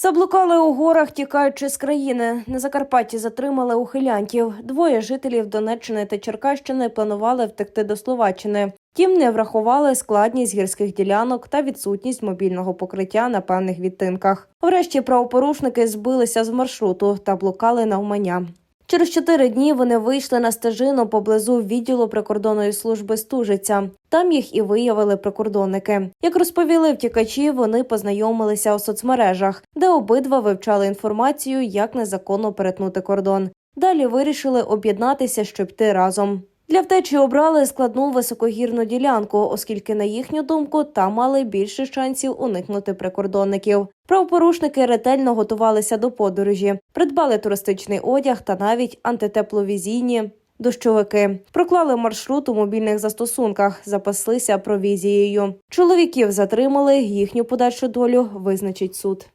Заблукали у горах, тікаючи з країни. На Закарпатті затримали ухилянтів. Двоє жителів Донеччини та Черкащини планували втекти до Словаччини. Тім не врахували складність гірських ділянок та відсутність мобільного покриття на певних відтинках. Врешті правопорушники збилися з маршруту та блукали навмання. Через чотири дні вони вийшли на стежину поблизу відділу прикордонної служби Стужиця. Там їх і виявили прикордонники. Як розповіли втікачі, вони познайомилися у соцмережах, де обидва вивчали інформацію, як незаконно перетнути кордон. Далі вирішили об'єднатися, щоб йти разом. Для втечі обрали складну високогірну ділянку, оскільки, на їхню думку, там мали більше шансів уникнути прикордонників. Правопорушники ретельно готувалися до подорожі, придбали туристичний одяг та навіть антитепловізійні дощовики. Проклали маршрут у мобільних застосунках, запаслися провізією. Чоловіків затримали, їхню подальшу долю визначить суд.